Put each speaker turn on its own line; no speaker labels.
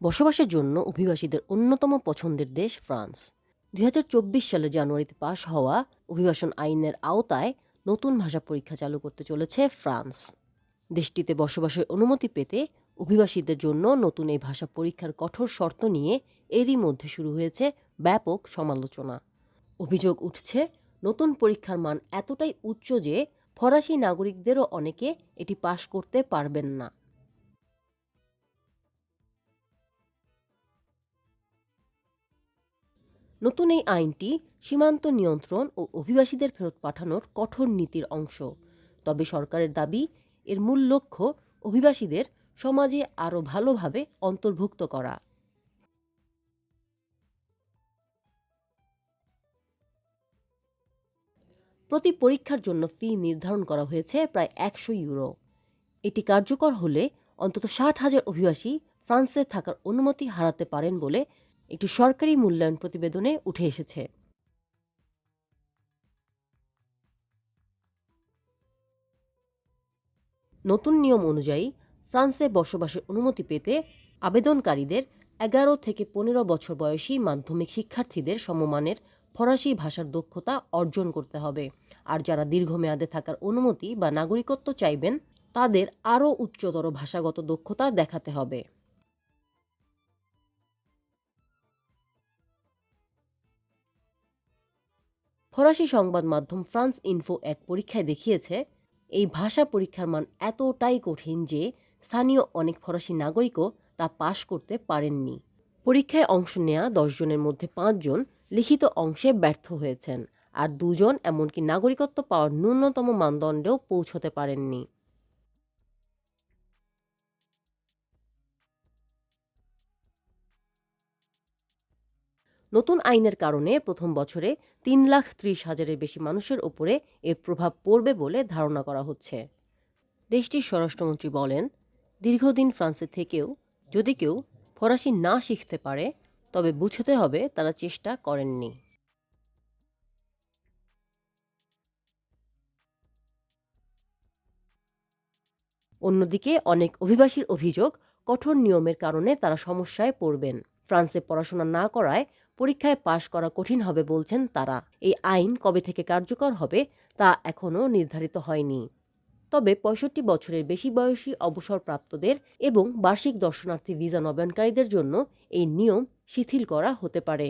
বসবাসের জন্য অভিবাসীদের অন্যতম পছন্দের দেশ ফ্রান্স। দুই হাজার চব্বিশ সালে জানুয়ারিতে পাশ হওয়া অভিবাসন আইনের আওতায় নতুন ভাষা পরীক্ষা চালু করতে চলেছে ফ্রান্স। দেশটিতে বসবাসের অনুমতি পেতে অভিবাসীদের জন্য নতুন এই ভাষা পরীক্ষার কঠোর শর্ত নিয়ে এরই মধ্যে শুরু হয়েছে ব্যাপক সমালোচনা। অভিযোগ উঠছে, নতুন পরীক্ষার মান এতটাই উচ্চ যে ফরাসি নাগরিকদেরও অনেকে এটি পাশ করতে পারবেন না। নতুন এই আইনটি সীমান্ত নিয়ন্ত্রণ ও অভিবাসীদের ফেরত পাঠানোর কঠোর নীতির অংশ। তবে সরকারের দাবি, এর মূল লক্ষ্য অভিবাসীদের সমাজে আরও ভালোভাবে অন্তর্ভুক্ত করা। প্রতি পরীক্ষার জন্য ফি নির্ধারণ করা হয়েছে প্রায় একশো ইউরো। এটি কার্যকর হলে অন্তত ষাট হাজার অভিবাসী ফ্রান্সে থাকার অনুমতি হারাতে পারেন বলে একটি সরকারি মূল্যায়ন প্রতিবেদনে উঠে এসেছে। নতুন নিয়ম অনুযায়ী ফ্রান্সে বসবাসের অনুমতি পেতে আবেদনকারীদের এগারো থেকে পনেরো বছর বয়সী মাধ্যমিক শিক্ষার্থীদের সমমানের ফরাসি ভাষার দক্ষতা অর্জন করতে হবে। আর যারা দীর্ঘমেয়াদে থাকার অনুমতি বা নাগরিকত্ব চাইবেন, তাদের আরও উচ্চতর ভাষাগত দক্ষতা দেখাতে হবে। ফরাসি সংবাদ মাধ্যম ফ্রান্স ইনফো এক পরীক্ষায় দেখিয়েছে, এই ভাষা পরীক্ষার মান এতটাই কঠিন যে স্থানীয় অনেক ফরাসি নাগরিকও তা পাশ করতে পারেননি। পরীক্ষায় অংশ নেয়া দশজনের মধ্যে পাঁচজন লিখিত অংশে ব্যর্থ হয়েছেন, আর দুজন এমনকি নাগরিকত্ব পাওয়ার ন্যূনতম মানদণ্ডেও পৌঁছতে পারেননি। নতুন আইনের কারণে প্রথম বছরে তিন লাখ ত্রিশ হাজারের বেশি মানুষের ওপরে এর প্রভাব পড়বে বলে ধারণা করা হচ্ছে। দেশটির স্বরাষ্ট্রমন্ত্রী বলেন, দীর্ঘদিন ফ্রান্সে থেকেও যদি কেউ ফরাসি না শিখতে পারে, তবে বুঝতে হবে তারা চেষ্টা করেননি। অন্যদিকে অনেক অভিবাসীর অভিযোগ, কঠোর নিয়মের কারণে তারা সমস্যায় পড়বেন। ফ্রান্সে পড়াশোনা না করায় পরীক্ষায় পাশ করা কঠিন হবে বলছেন তারা। এই আইন কবে থেকে কার্যকর হবে তা এখনও নির্ধারিত হয়নি। তবে পঁয়ষট্টি বছরের বেশি বয়সী অবসরপ্রাপ্তদের এবং বার্ষিক দর্শনার্থী ভিসা নবায়নকারীদের জন্য এই নিয়ম শিথিল করা হতে পারে।